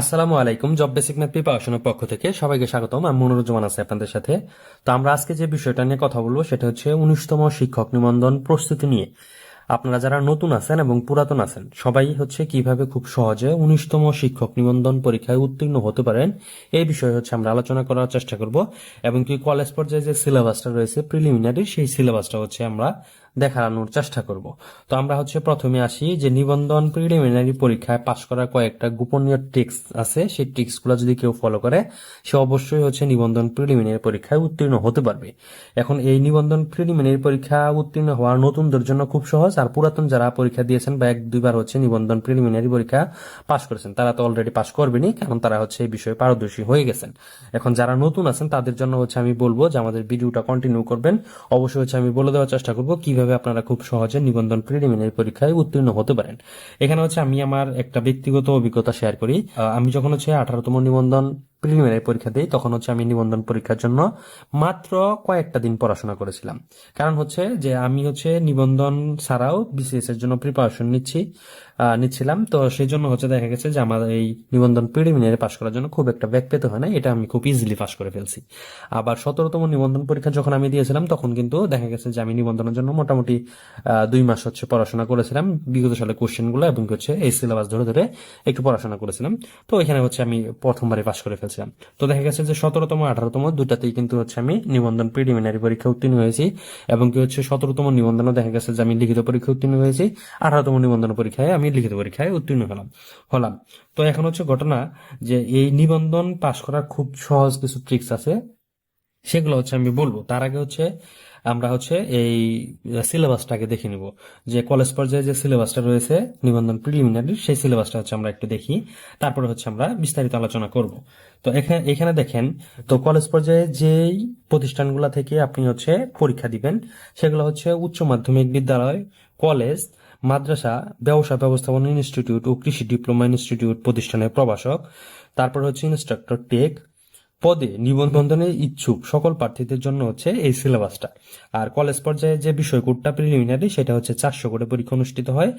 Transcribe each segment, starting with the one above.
আসসালামু আলাইকুম job basic math প্রিপারেশনের পক্ষ থেকে সবাইকে স্বাগতম। আমি মনোরঞ্জন আছে আপনাদের সাথে। তো আমরা আজকে যে বিষয়টা নিয়ে কথা বলব সেটা হচ্ছে উনিশতম শিক্ষক নিবন্ধন প্রস্তুতি নিয়ে। আপনারা যারা নতুন আছেন এবং পুরাতন আছেন, সবাই হচ্ছে কীভাবে খুব সহজে উনিশতম শিক্ষক নিবন্ধন পরীক্ষায় উত্তীর্ণ হতে পারেন, এই বিষয়ে হচ্ছে আমরা আলোচনা করার চেষ্টা করব। এবং কি কলেজ পর্যায়ে যে সিলেবাসটা রয়েছে প্রিলিমিনারি সেই সিলেবাসটা হচ্ছে আমরা দেখানোর চেষ্টা করব। তো আমরা হচ্ছে প্রথমে আসি যে নিবন্ধন প্রিলিমিনারি পরীক্ষায় পাশ করার কয়েকটা গোপনীয় ট্রিক্স আছে। সেই ট্রিক্সগুলো যদি কেউ ফলো করে, সে অবশ্যই হচ্ছে নিবন্ধন প্রিলিমিনারি পরীক্ষায় উত্তীর্ণ হতে পারবে। এখন এই নিবন্ধন প্রিলিমিনারি পরীক্ষা উত্তীর্ণ হওয়া নতুনদের জন্য খুব সহজ। আর পুরাতন যারা পরীক্ষা দিয়েছেন বা এক দুইবার হচ্ছে নিবন্ধন প্রিলিমিনারি পরীক্ষা পাশ করেছেন, তারা তো অলরেডি পাশ করবেনি কারণ তারা হচ্ছে এই বিষয়ে পারদর্শী হয়ে গেছেন। এখন যারা নতুন আছেন, তাদের জন্য হচ্ছে আমি বলব যে আমাদের ভিডিওটা কন্টিনিউ করবেন। অবশ্যই হচ্ছে আমি বলে দেওয়ার চেষ্টা করব কীভাবে আপনারা খুব সহজে নিবন্ধন প্রিলিমিনারি পরীক্ষায় উত্তীর্ণ হতে পারেন। এখানে হচ্ছে আমি আমার একটা ব্যক্তিগত অভিজ্ঞতা শেয়ার করি। আমি যখন হচ্ছে আঠারোতম নিবন্ধন প্রিলিমিনারি পরীক্ষা দিই, তখন হচ্ছে আমি নিবন্ধন পরীক্ষার জন্য মাত্র কয়েকটা দিন পড়াশোনা করেছিলাম। কারণ হচ্ছে যে আমি হচ্ছে নিবন্ধন ছাড়াও বিসিএস এর জন্য প্রিপারেশন নিচ্ছি নিচ্ছিলাম। তো সেই জন্য হচ্ছে দেখা গেছে যে আমার এই নিবন্ধন প্রিলিমিনারি পাশ করার জন্য খুব একটা ব্যাক পেতে হয় না এটা আমি খুব ইজিলি পাশ করে ফেলছি। আবার সতেরোতম নিবন্ধন পরীক্ষা যখন আমি দিয়েছিলাম, তখন কিন্তু দেখা গেছে যে আমি নিবন্ধনের জন্য মোটামুটি দুই মাস হচ্ছে পড়াশোনা করেছিলাম, বিগত সালে কোশ্চেনগুলো এবং হচ্ছে এই সিলেবাস ধরে ধরে একটু পড়াশোনা করেছিলাম। তো এখানে হচ্ছে আমি প্রথমবারে পাশ করে ফেলছিলাম তো দেখা গেছে যে সতেরোতম, আঠারোতম দুটাতেই কিন্তু হচ্ছে আমি নিবন্ধন প্রিলিমিনারি পরীক্ষা উত্তীর্ণ হয়েছি এবং কি হচ্ছে সতেরোতম নিবন্ধনও দেখা গেছে যে আমি লিখিত পরীক্ষা উত্তীর্ণ হয়েছি, আঠারোতম নিবন্ধন পরীক্ষায় আমি লিখিত পরীক্ষায় উত্তীর্ণ হলাম হলাম। তো এখন হচ্ছে ঘটনা যে এই নিবন্ধন পাশ করার খুব সহজ কিছু ট্রিক্স আছে সেগুলো হচ্ছে আমি বলব। তার আগে হচ্ছে আমরা হচ্ছে এই সিলেবাসটাকে দেখে নিব। যে কলেজ পর্যায়ে যে সিলেবাসটা রয়েছে, নিবন্ধন প্রিলিমিনারি সেই সিলেবাসটা হচ্ছে আমরা একটু দেখি। তারপরে হচ্ছে আমরা বিস্তারিত আলোচনা করব। তো এখানে এখানে দেখেন, তো কলেজ পর্যায়ে যেই প্রতিষ্ঠানগুলো থেকে আপনি হচ্ছে পরীক্ষা দিবেন, সেগুলো হচ্ছে উচ্চ মাধ্যমিক বিদ্যালয় কলেজ মাদ্রাসা, ব্যবসা ব্যবস্থাপনা ইনস্টিটিউট ও কৃষি ডিপ্লোমা ইনস্টিটিউট প্রতিষ্ঠানের প্রভাষক, তারপর হচ্ছে ইনস্ট্রাক্টর টেক পদে নিবন্ধনের ইচ্ছুক সকল প্রার্থীদের জন্য হচ্ছে এই সিলেবাসটা। আর কলেজ পর্যায়ে যে বিষয় কোডটা প্রিলিমিনারি সেটা হচ্ছে চারশো করে পরীক্ষা অনুষ্ঠিত হয়,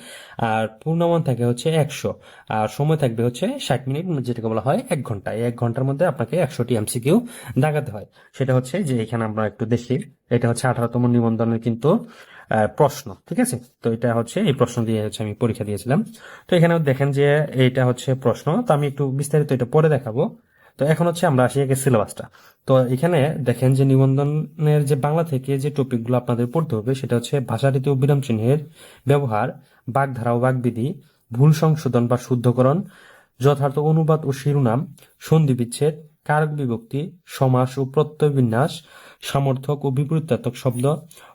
আর পূর্ণমান থাকে হচ্ছে একশো। আর সময় থাকবে হচ্ছে ষাট মিনিট, যেটাকে বলা হয় এক ঘণ্টা। এই এক ঘণ্টার মধ্যে আপনাকে একশোটি এমসিকিউ দাগাতে হয়। সেটা হচ্ছে যে এখানে আমরা একটু দেখি, এটা হচ্ছে আঠারোতম নিবন্ধনের কিন্তু প্রশ্ন, ঠিক আছে? তো এটা হচ্ছে এই প্রশ্ন দিয়ে হচ্ছে আমি পরীক্ষা দিয়েছিলাম। তো এখানে দেখেন যে এটা হচ্ছে প্রশ্ন। তো আমি একটু বিস্তারিত এটা পরে দেখাবো। তো এখন হচ্ছে আমরা আসি আগে সিলেবাসটা তো এখানে দেখেন যে নিবন্ধনের যে বাংলা থেকে যে টপিকগুলো আপনাদের পড়তে হবে, সেটা হচ্ছে ভাষাটিতে বিরাম চিহ্নের ব্যবহার, বাগধারা ও বাগবিধি, ভুল সংশোধন বা শুদ্ধকরণ, যথার্থ অনুবাদ ও শিরোনাম, সন্ধি বিচ্ছেদ, কারক বিভক্তি, সমাস ও প্রত্যয় বিন্যাস, সামর্থক ও বিপরীতাত্মক শব্দ,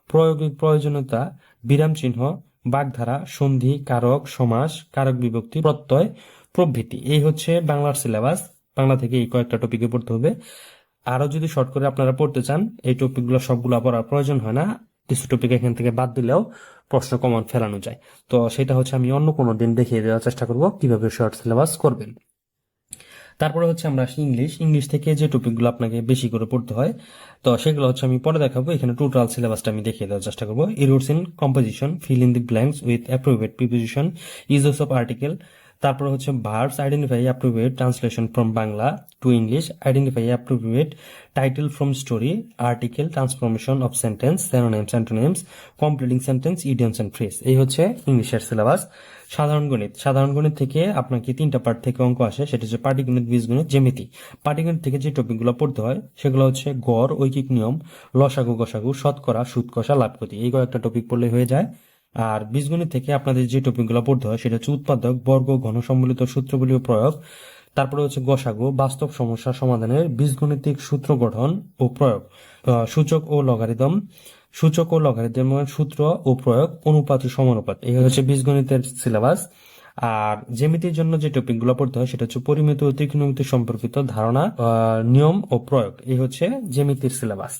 প্রয়োগিক প্রয়োজনীয়তা, বিরাম চিহ্ন, বাগধারা, সন্ধি, কারক, সমাস, কারক বিভক্তি, প্রত্যয় প্রভৃতি। এই হচ্ছে বাংলার সিলেবাস বাংলা থেকে এই কয়েকটা টপিকে পড়তে হবে। আরও যদি শর্ট করে আপনারা পড়তে চান, এই টপিকগুলো সবগুলো পড়ার প্রয়োজন হয় না। কিছু টপিক এখান থেকে বাদ দিলেও প্রশ্ন কমন ফেলানো যায়। তো সেটা হচ্ছে আমি অন্য কোনো দিন দেখিয়ে দেওয়ার চেষ্টা করব, কীভাবে শর্ট সিলেবাস করবেন। তারপরে হচ্ছে আমরা আসি ইংলিশ ইংলিশ থেকে যে টপিকগুলো আপনাকে বেশি করে পড়তে হয়, তো সেগুলো হচ্ছে আমি পরে দেখাবো। এখানে টোটাল সিলেবাসটা আমি দেখিয়ে দেওয়ার চেষ্টা করব। Errors in composition fill in the blanks with appropriate preposition uses of article তারপরে হচ্ছে verbs identify appropriate translation from Bangla to English identify appropriate title from story article transformation of sentence synonyms antonyms completing sentence idioms and phrase এই হচ্ছে ইংলিশের syllabus সাধারণ গণিত। সাধারণ গণিত থেকে আপনাকে তিনটা পার্ট থেকে অঙ্ক আসে। সেটা হচ্ছে পাটিগণিত, বীজগণিত, জ্যামিতি। পাটিগণিত থেকে যে টপিকগুলো পড়তে হয়, সেগুলো হচ্ছে গড়, ঐকিক নিয়ম, লসাগু, গসাগু, শতকরা সুদ কষা লাভ এই কয়েকটা টপিক পড়লে হয়ে যায়। আর বীজগণিত থেকে আপনাদের যে টপিকগুলো পড়তে হয়, সেটা হচ্ছে উৎপাদক, বর্গ ঘন সম্মিলিত সূত্রগুলি প্রয়োগ, তারপরে হচ্ছে গসাগু, বাস্তব সমস্যা সমাধানের বীজগণিতিক সূত্র গঠন ও প্রয়োগ সূচক ও লগারিদম, সূচক ও লগারিদম সূত্র ও প্রয়োগ, অনুপাত সমানুপাত, এই হচ্ছে বীজগণিতের সিলেবাস আর জ্যামিতির জন্য যে টপিকগুলো পড়তে হয়, সেটা হচ্ছে পরিমিত ও ত্রিকোণমিতি সম্পর্কিত ধারণা নিয়ম ও প্রয়োগ, এই হচ্ছে জ্যামিতির সিলেবাস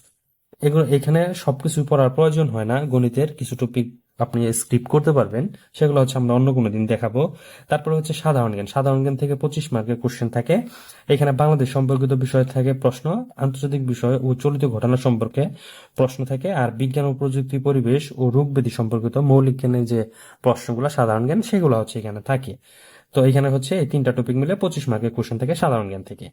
এগুলো এখানে সবকিছু পড়ার প্রয়োজন হয় না, গণিতের কিছু টপিক আপনি স্ক্রিপ্ট করতে পারবেন, সেগুলো হচ্ছে আমরা অন্য কোনো দিন দেখাবো। তারপরে হচ্ছে সাধারণ জ্ঞান। সাধারণ জ্ঞান থেকে পঁচিশ মার্কের কোশ্চেন থাকে। এখানে বাংলাদেশ সম্পর্কিত বিষয় থাকে প্রশ্ন, আন্তর্জাতিক বিষয় ও চলিত ঘটনা সম্পর্কে প্রশ্ন থাকে, আর বিজ্ঞান ও প্রযুক্তি, পরিবেশ ও রোগব্যাধি সম্পর্কিত মৌলিক জ্ঞানের যে প্রশ্নগুলো, সাধারণ জ্ঞান, সেগুলো হচ্ছে এখানে থাকে। তো এখানে হচ্ছে এই তিনটা টপিক মিলে পঁচিশ মার্কের কোশ্চেন থেকে সাধারণ জ্ঞান থেকে।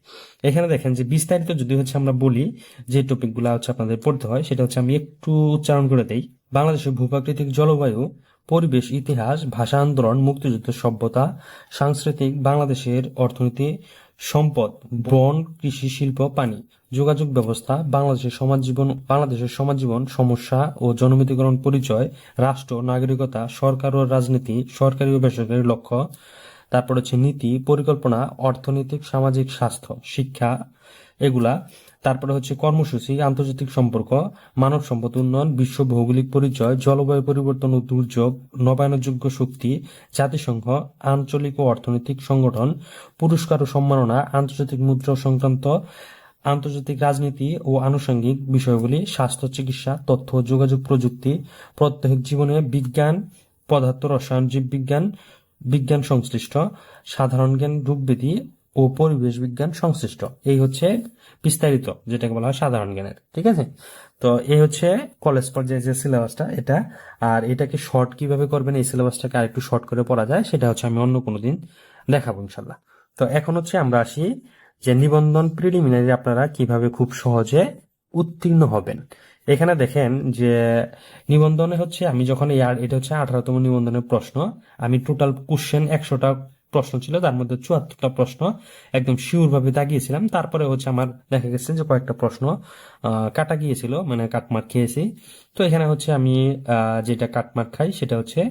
এখানে দেখেন যে বিস্তারিত যদি হচ্ছে আমরা বলি যে টপিকগুলো হচ্ছে আপনাদের পড়তে হয়, সেটা হচ্ছে আমি একটু উচ্চারণ করে দেই। বাংলাদেশের ভূপ্রাকৃতিক জলবায়ু, পরিবেশ, ইতিহাস, ভাষা আন্দোলন, মুক্তিযুদ্ধ সভ্যতা, সাংস্কৃতিক, বাংলাদেশের অর্থনীতি, সম্পদ, বন, কৃষি, শিল্প, পানি, যোগাযোগ ব্যবস্থা, বাংলাদেশের সমাজ জীবন, বাংলাদেশের সমাজ জীবন, সমস্যা ও জনমিতিকরণ পরিচয়, রাষ্ট্র, নাগরিকতা, সরকার ও রাজনীতি, সরকারি ও বেসরকারি লক্ষ্য তারপর হচ্ছে নীতি, পরিকল্পনা, অর্থনৈতিক, সামাজিক স্বাস্থ্য, শিক্ষা, এগুলা। তারপরে হচ্ছে কর্মসূচি, আন্তর্জাতিক সম্পর্ক, মানব সম্পদ উন্নয়ন, বিশ্ব ভৌগোলিক পরিচয়, জলবায়ু পরিবর্তন ও দুর্যোগ, নবায়নযোগ্য শক্তি, জাতিসংঘ, আঞ্চলিক ও অর্থনৈতিক সংগঠন, পুরস্কার ও সম্মাননা, আন্তর্জাতিক মুদ্রা সংক্রান্ত, আন্তর্জাতিক রাজনীতি ও আনুষঙ্গিক বিষয়গুলি, স্বাস্থ্য, চিকিৎসা, তথ্য, যোগাযোগ প্রযুক্তি, প্রত্যেক জীবনে বিজ্ঞান, পদার্থ, রসায়ন, জীববিজ্ঞান বিজ্ঞান সংশ্লিষ্ট, সাধারণ জ্ঞান রূপবিধি ও পরিবেশ বিজ্ঞান সংশ্লিষ্ট। এই হচ্ছে বিস্তারিত, যেটাকে বলা হয় সাধারণ জ্ঞানের, ঠিক আছে? তো এই হচ্ছে কলেজ পর্যায়ে যে সিলেবাসটা, এটা, আর এটাকে শর্ট কীভাবে করবেন, এই সিলেবাসটাকে আরেকটু শর্ট করে পড়া যায়, সেটা হচ্ছে আমি অন্য কোনো দিন দেখাবো ইনশাল্লাহ তো এখন হচ্ছে আমরা আসি যে নিবন্ধন প্রিলিমিনারি আপনারা কীভাবে খুব সহজে উত্তীর্ণ হবেন। এখানে দেখেন যে নিবন্ধনে হচ্ছে, আমি যখন এই এটা হচ্ছে আঠারোতম নিবন্ধনের প্রশ্ন, আমি টোটাল কোশ্চেন একশোটা প্রশ্ন ছিল, তার মধ্যে চুয়াত্তরটা প্রশ্ন একদম শিওর ভাবে দাগিয়েছিলাম তারপরে হচ্ছে আমার দেখা গেছে যে কয়েকটা প্রশ্ন কাটা গিয়েছিল মানে কাটমার্ক খেয়েছি। তো এখানে হচ্ছে আমি যেটা কাটমার্ক খাই, সেটা হচ্ছে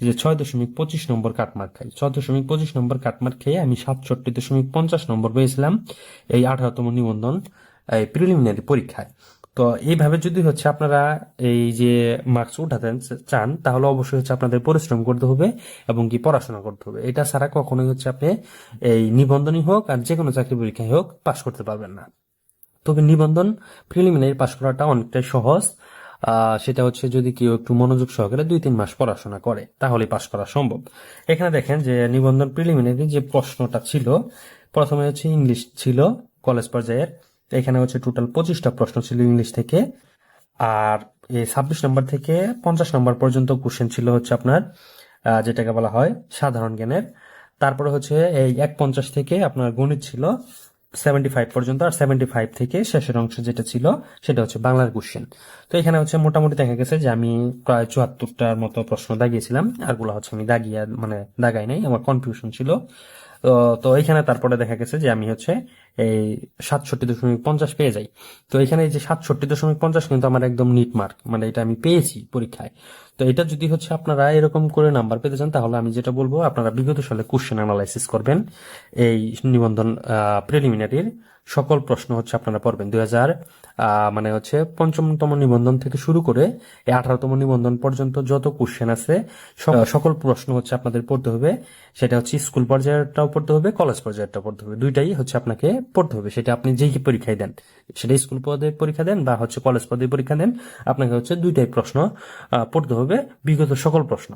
যে ছয় দশমিক পঁচিশ নম্বর কাটমার্ক খাই। ছয় দশমিক পঁচিশ নম্বর কাটমার্ক খেয়ে আমি সাতষট্টি দশমিক পঞ্চাশ নম্বর পেয়েছিলাম এই আঠারোতম নিবন্ধন, এই প্রিলিমিনারি পরীক্ষায়। তো এইভাবে যদি হচ্ছে আপনারা এই যে মার্কস উঠাতে চান, তাহলে অবশ্যই হচ্ছে আপনাদের পরিশ্রম করতে হবে এবং কি পড়াশোনা করতে হবে। এটা ছাড়া কখনোই হচ্ছে আপনি এই নিবন্ধনই হোক আর যে কোনো চাকরি পরীক্ষায় হোক পাশ করতে পারবেন না। তবে নিবন্ধন প্রিলিমিনারি পাশ করাটা অনেকটাই সহজ। সেটা হচ্ছে যদি কেউ একটু মনোযোগ সহকারে দুই তিন মাস পড়াশোনা করে তাহলে পাশ করা সম্ভব। এখানে দেখেন যে নিবন্ধন প্রিলিমিনারি যে প্রশ্নটা ছিল, প্রথমে হচ্ছে ইংলিশ ছিল কলেজ পর্যায়ের। এখানে হচ্ছে টোটাল পঁচিশটা প্রশ্ন ছিল ইংলিশ থেকে। আর এই ছাব্বিশ নম্বর থেকে পঞ্চাশ নম্বর পর্যন্ত কোশ্চেন ছিল হচ্ছে আপনার যেটাকে বলা হয় সাধারণ জ্ঞানের। তারপরে হচ্ছে এই এক পঞ্চাশ থেকে আপনার গণিত ছিল সেভেন্টি ফাইভ পর্যন্ত, আর সেভেন্টি ফাইভ থেকে শেষের অংশ যেটা ছিল সেটা হচ্ছে বাংলার কোশ্চেন তো এখানে হচ্ছে মোটামুটি দেখা গেছে যে আমি প্রায় চুয়াত্তরটার মতো প্রশ্ন দাগিয়েছিলাম, আরগুলো হচ্ছে আমি দাগিয়ে মানে দাগাই নাই, আমার কনফিউশন ছিল। তো তো এখানে তারপরে দেখা গেছে যে আমি হচ্ছে এই সাতষট্টি দশমিক পঞ্চাশ পেয়ে যাই। তো এখানে এই যে সাতষট্টি দশমিক পঞ্চাশ কিন্তু আমার একদম নিট মার্ক মানে এটা আমি পেয়েছি পরীক্ষায়। তো এটা যদি হচ্ছে আপনারা এরকম করে নাম্বার পেতে চান তাহলে আমি যেটা বলব আপনারা বিগত সালে কোশ্চেন অ্যানালাইসিস করবেন। এই নিবন্ধন প্রিলিমিনারির সকল প্রশ্ন হচ্ছে আপনারা পড়বেন। দুই হাজার মানে হচ্ছে পঞ্চমতম নিবন্ধন থেকে শুরু করে এই আঠারোতম নিবন্ধন পর্যন্ত যত কোশ্চেন আছে সকল প্রশ্ন হচ্ছে আপনাদের পড়তে হবে। সেটা হচ্ছে স্কুল পর্যায়েরটাও পড়তে হবে কলেজ পর্যায়েরটাও পড়তে হবে। দুইটাই হচ্ছে আপনাকে পড়তে হবে, সেটা আপনি যেই পরীক্ষায় দেন। সেটা স্কুল পদে পরীক্ষা দেন বা হচ্ছে কলেজ পদে পরীক্ষা দেন, আপনাকে হচ্ছে দুইটাই প্রশ্ন পড়তে হবে, বিগত সকল প্রশ্ন।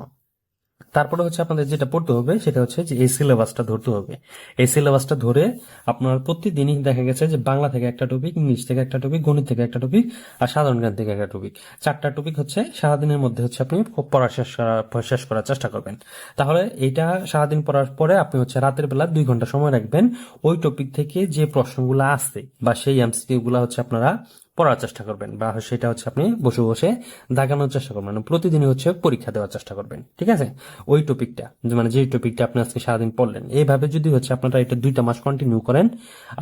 তারপরে হচ্ছে আপনাদের যেটা পড়তে হবে, সেটা হচ্ছে যে এই সিলেবাসটা ধরতে হবে। এই সিলেবাসটা ধরে আপনার প্রতিদিনই দেখা গেছে যে বাংলা থেকে একটা টপিক ইংলিশ থেকে একটা টপিক গণিত থেকে একটা টপিক আর সাধারণ জ্ঞান থেকে একটা টপিক চারটা টপিক হচ্ছে, সারাদিনের মধ্যে হচ্ছে আপনি পড়া শেষ করা- শেষ করার চেষ্টা করবেন। তাহলে এইটা সারাদিন পড়ার পরে আপনি হচ্ছে রাতের বেলা দুই ঘণ্টা সময় রাখবেন। ওই টপিক থেকে যে প্রশ্নগুলো আসছে বা সেই এমসিকিউ গুলা হচ্ছে আপনারা পড়ার চেষ্টা করবেন বা সেটা হচ্ছে আপনি বসে বসে দাগানোর চেষ্টা করবেন মানে প্রতিদিনই হচ্ছে পরীক্ষা দেওয়ার চেষ্টা করবেন, ঠিক আছে? ওই টপিকটা মানে যে টপিকটা আপনি আজকে সারাদিন পড়লেন, এইভাবে যদি হচ্ছে আপনারা এটা দুইটা মাস কন্টিনিউ করেন,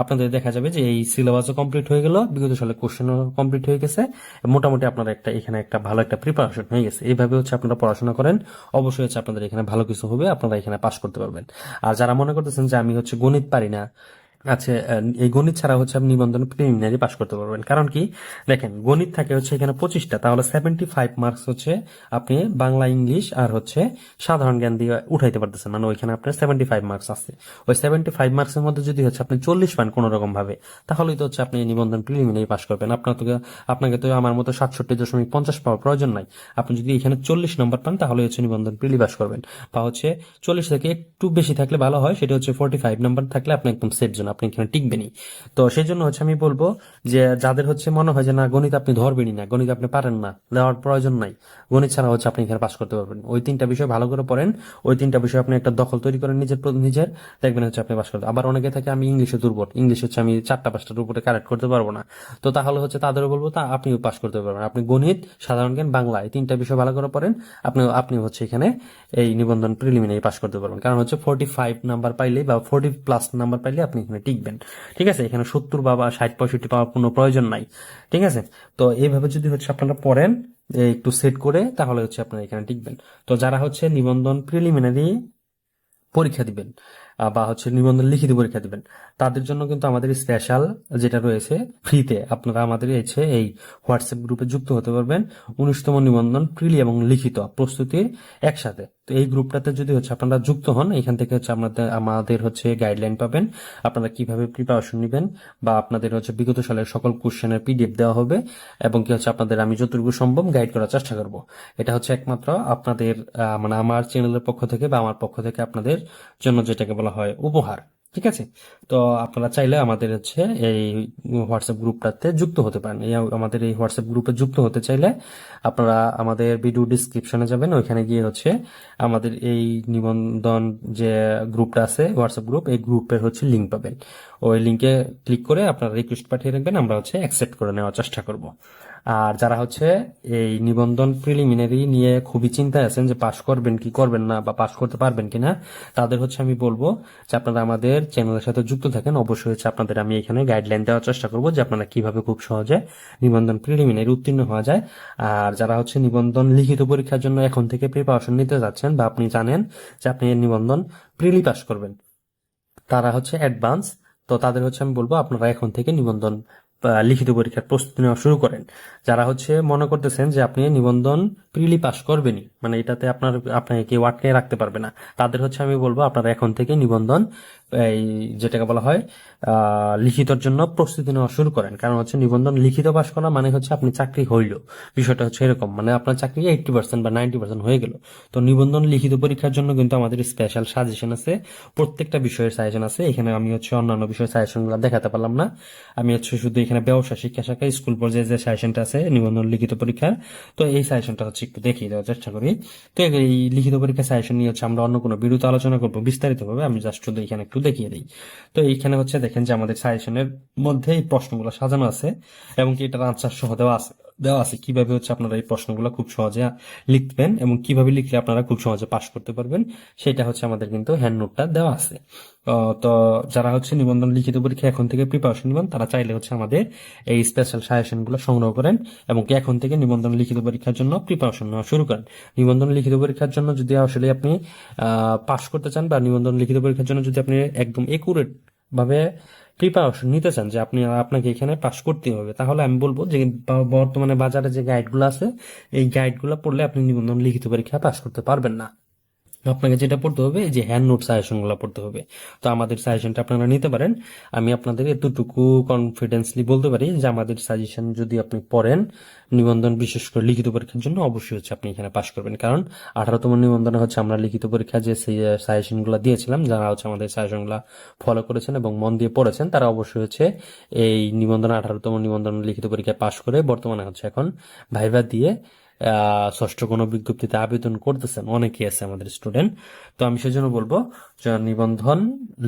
আপনাদের দেখা যাবে যে এই সিলেবাসও কমপ্লিট হয়ে গেল, বিগত সালে কোশ্চেনও কমপ্লিট হয়ে গেছে, মোটামুটি আপনারা একটা, এখানে একটা ভালো একটা প্রিপারেশন হয়ে গেছে। এইভাবে হচ্ছে আপনারা পড়াশোনা করেন, অবশ্যই হচ্ছে আপনাদের এখানে ভালো কিছু হবে, আপনারা এখানে পাশ করতে পারবেন। আর যারা মনে করতেছেন যে আমি হচ্ছে গণিত পারি না আচ্ছা এই গণিত ছাড়া হচ্ছে আপনি নিবন্ধন প্রিলিমিনারি পাস করতে পারবেন। কারণ কি? দেখেন, গণিত থাকে হচ্ছে এখানে পঁচিশটা, তাহলে সেভেন্টি ফাইভ মার্কস হচ্ছে আপনি বাংলা, ইংলিশ আর হচ্ছে সাধারণ জ্ঞান দিয়ে উঠাইতে পারতেছেন। মানে ওইখানে আপনার সেভেন্টি ফাইভ মার্কস আছে। ওই সেভেন্টি ফাইভ মার্কসের মধ্যে যদি হচ্ছে আপনি চল্লিশ পান কোনো রকম ভাবে তাহলেই তো হচ্ছে আপনি নিবন্ধন প্রিলিমিনারি পাস করবেন। আপনার তো আপনাকে তো আমার মতো সাতষট্টি দশমিক পঞ্চাশ পাওয়ার প্রয়োজন নাই। আপনি যদি এখানে চল্লিশ নম্বর পান তাহলে হচ্ছে নিবন্ধন প্রিলি পাস করবেন। বা হচ্ছে চল্লিশ থেকে একটু বেশি থাকলে ভালো হয়, সেটা হচ্ছে ফোর্টি ফাইভ নাম্বার থাকলে আপনি একদম সেফ জন্য আপনি এখানে টিকবেনই। তো সেই জন্য হচ্ছে আমি বলব যে যাদের হচ্ছে মনে হয় যে, না, গণিত আপনি ধরবেনই না, গণিত আপনি পারেন না, দেওয়ার প্রয়োজন নাই। গণিত ছাড়া হচ্ছে আপনি এখানে পাস করতে পারবেন। ওই তিনটা বিষয় ভালো করে পড়েন, ওই তিনটা বিষয় আপনি একটা দখল তৈরি করেন নিজের নিজের, দেখবেন হচ্ছে আপনি পাস করতে আবার অনেকে থাকে, আমি ইংলিশে দুর্বল, ইংলিশ হচ্ছে আমি চারটা পাঁচটার উপরে কারেক্ট করতে পারব না। তো তাহলে হচ্ছে তাদেরও বলব, তা আপনিও পাস করতে পারবেন। আপনি গণিত, সাধারণ জ্ঞান, বাংলা, এই তিনটা বিষয় ভালো করে পড়েন, আপনি আপনি হচ্ছে এখানে এই নিবন্ধন প্রিলিমিনারি পাস করতে পারবেন। কারণ হচ্ছে ফোর্টি ফাইভ নাম্বার পাইলে বা ফোর্টি প্লাস নাম্বার পাইলে আপনি এখানে টিকবেন। ঠিক আছে? এখানে সত্তর বা ষাট, পঁয়ষট্টি পাওয়ার কোনো প্রয়োজন নাই। ঠিক আছে? তো এইভাবে যদি হচ্ছে আপনারা পড়েন একটু সেট করে, তাহলে হচ্ছে আপনারা এখানে টিকবেন। তো যারা হচ্ছে নিবন্ধন প্রিলিমিনারি পরীক্ষা দিবেন বা হচ্ছে নিবন্ধন লিখিত পরীক্ষা দিবেন, তাদের জন্য কিন্তু আমাদের স্পেশাল যেটা রয়েছে ফ্রিতে আপনারা আমাদের এসে এই হোয়াটসঅ্যাপ গ্রুপে যুক্ত হতে পারবেন। উনিশতম নিবন্ধন প্রিলি এবং লিখিত প্রস্তুতির একসাথে। তো এই গ্রুপটাতে যদি হচ্ছে আপনারা যুক্ত হন, এখান থেকে হচ্ছে আপনাদের, আমাদের হচ্ছে গাইডলাইন পাবেন। আপনারা কীভাবে প্রিপারেশন নেবেন বা আপনাদের হচ্ছে বিগত সালের সকল কোশ্চেনের পিডিএফ দেওয়া হবে এবং কি হচ্ছে আপনাদের আমি যতটুকু সম্ভব গাইড করার চেষ্টা করব। এটা হচ্ছে একমাত্র আপনাদের মানে আমার চ্যানেলের পক্ষ থেকে বা আমার পক্ষ থেকে আপনাদের জন্য যেটাকে বলা হয় উপহার। ঠিক আছে? তো আপনারা চাইলে আমাদের হচ্ছে এই হোয়াটসঅ্যাপ গ্রুপটাতে যুক্ত হতে পারেন। এই আমাদের এই হোয়াটসঅ্যাপ গ্রুপে যুক্ত হতে চাইলে আপনারা আমাদের ভিডিও ডিসক্রিপশনে যাবেন। ওইখানে গিয়ে হচ্ছে আমাদের এই নিবন্ধন যে গ্রুপটা আছে হোয়াটসঅ্যাপ গ্রুপ এই গ্রুপের হচ্ছে লিঙ্ক পাবেন। ওই লিঙ্কে ক্লিক করে আপনারা রিকোয়েস্ট পাঠিয়ে রাখবেন। আমরা হচ্ছে অ্যাকসেপ্ট করে নেওয়ার চেষ্টা করব। আর যারা হচ্ছে এই নিবন্ধন প্রিলিমিনারি নিয়ে খুবই চিন্তায় আছেন যে পাশ করবেন কি করবেন না বা পাশ করতে পারবেন কিনা, তাদের হচ্ছে আমি বলব যে আপনারা আমাদের চ্যানেলের সাথে যুক্ত থাকেন। অবশ্যই হচ্ছে আপনাদের আমি এখানে গাইডলাইন দেওয়ার চেষ্টা করব যে আপনারা কীভাবে খুব সহজে নিবন্ধন প্রিলিমিনারি উত্তীর্ণ হওয়া যায়। আর যারা হচ্ছে নিবন্ধন লিখিত পরীক্ষার জন্য এখন থেকে প্রিপারেশন নিতে যাচ্ছেন বা আপনি জানেন যে আপনি নিবন্ধন প্রিলি পাস করবেন, তারা হচ্ছে অ্যাডভান্স তো তাদের হচ্ছে আমি বলব আপনারা এখন থেকে নিবন্ধন লিখিত পরীক্ষার প্রস্তুতি নেওয়া শুরু করেন, যারা হচ্ছে মনে করতেছেন যে আপনি নিবন্ধন প্রিলি পাস করবেনই। মানে এটাতে আপনার, আপনাকে কেউ আটকে রাখতে পারবে না। তাদের হচ্ছে আমি বলব আপনারা এখন থেকে নিবন্ধন এই যেটাকে বলা হয় লিখিতর জন্য প্রস্তুতি নেওয়া শুরু করেন। কারণ হচ্ছে নিবন্ধন লিখিত পাস করা মানে হচ্ছে আপনি চাকরি হইল। বিষয়টা হচ্ছে এরকম মানে আপনার চাকরি এইটটি পার্সেন্ট বা নাইনটি পার্সেন্ট হয়ে গেল। তো নিবন্ধন লিখিত পরীক্ষার জন্য কিন্তু আমাদের স্পেশাল সাজেশন আছে, প্রত্যেকটা বিষয়ের সাজেশন আছে। এখানে আমি হচ্ছে অন্যান্য বিষয়ের সাজেশনগুলো দেখাতে পারলাম না। আমি হচ্ছে শুধু এখানে ব্যবসা, শিক্ষা শাখা স্কুল পর্যায়ে যে সাজেশনটা আছে, নিবন্ধন লিখিত পরীক্ষার, তো এই সাজেশনটা হচ্ছে একটু দেখিয়ে দেওয়ার চেষ্টা করি। তো এই লিখিত পরীক্ষা সাজেশন নিয়ে হচ্ছে আমরা অন্য কোনো বিরুদ্ধে আলোচনা করব বিস্তারিত ভাবে আমি জাস্ট শুধু এখানে একটু দেখিয়ে দিই। তো এইখানে হচ্ছে দেখেন যে আমাদের সাজেশনের মধ্যে এই প্রশ্নগুলো সাজানো আছে এবং কি এটার আনসার সহ দেওয়া আছে। দেওয়া আছে। কীভাবে হচ্ছে আপনারা এই প্রশ্নগুলো খুব সহজে লিখবেন এবং কীভাবে লিখলে আপনারা খুব সহজে পাশ করতে পারবেন, সেটা হচ্ছে আমাদের কিন্তু হ্যান্ড নোটটা দেওয়া আছে। তো যারা হচ্ছে নিবন্ধন লিখিত পরীক্ষা এখন থেকে প্রিপারেশন নেবেন, তারা চাইলে হচ্ছে আমাদের এই স্পেশাল সাজেশনগুলো সংগ্রহ করেন এবং এখন থেকে নিবন্ধন লিখিত পরীক্ষার জন্য প্রিপারেশন নেওয়া শুরু করেন। নিবন্ধন লিখিত পরীক্ষার জন্য যদি আসলে আপনি পাশ করতে চান বা নিবন্ধন লিখিত পরীক্ষার জন্য যদি আপনি একদম একুরেট ভাবে প্রিপারেশন নিতে চান যে আপনি, আপনাকে এখানে পাশ করতে হবে। তাহলে আমি বলব যে বর্তমানে বাজারে যে গাইডগুলো আছে, এই গাইডগুলো পড়লে আপনি নিবন্ধন লিখিত পরীক্ষা পাশ করতে পারবেন না। আপনাকে যেটা পড়তে হবে যে হ্যান্ড নোট সাজেশনগুলো পড়তে হবে। তো আমাদের সাজেশনটা আপনারা নিতে পারেন। আমি আপনাদের এতটুকু কনফিডেন্সলি বলতে পারি যে আমাদের সাজেশন যদি আপনি পড়েন, নিবন্ধন বিশেষ করে লিখিত পরীক্ষার জন্য অবশ্যই হচ্ছে আপনি এখানে পাশ করবেন। কারণ আঠারোতম নিবন্ধনে হচ্ছে আমরা লিখিত পরীক্ষা যে সাজেশনগুলো দিয়েছিলাম, যারা হচ্ছে আমাদের সাজেশনগুলা ফলো করেছেন এবং মন দিয়ে পড়েছেন, তারা অবশ্যই হচ্ছে এই নিবন্ধন, আঠারোতম নিবন্ধন লিখিত পরীক্ষায় পাশ করে বর্তমানে হচ্ছে এখন ভাইভা দিয়ে ষষ্ঠ কোনো বিজ্ঞপ্তিতে আবেদন করতেছেন। অনেকেই আছে আমাদের স্টুডেন্ট তো আমি সেজন্য বলব নিবন্ধন,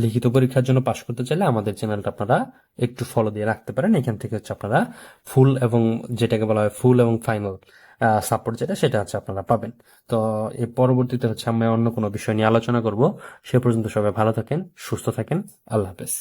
লিখিত পরীক্ষার জন্য পাশ করতে চাইলে আমাদের চ্যানেলটা আপনারা একটু ফলো দিয়ে রাখতে পারেন। এখান থেকে হচ্ছে আপনারা ফুল এবং যেটাকে বলা হয় ফুল এবং ফাইনাল সাপোর্ট যেটা, সেটা হচ্ছে আপনারা পাবেন। তো এর পরবর্তীতে হচ্ছে আমরা অন্য কোনো বিষয় নিয়ে আলোচনা করব। সে পর্যন্ত সবাই ভালো থাকেন, সুস্থ থাকেন। আল্লাহ হাফেজ।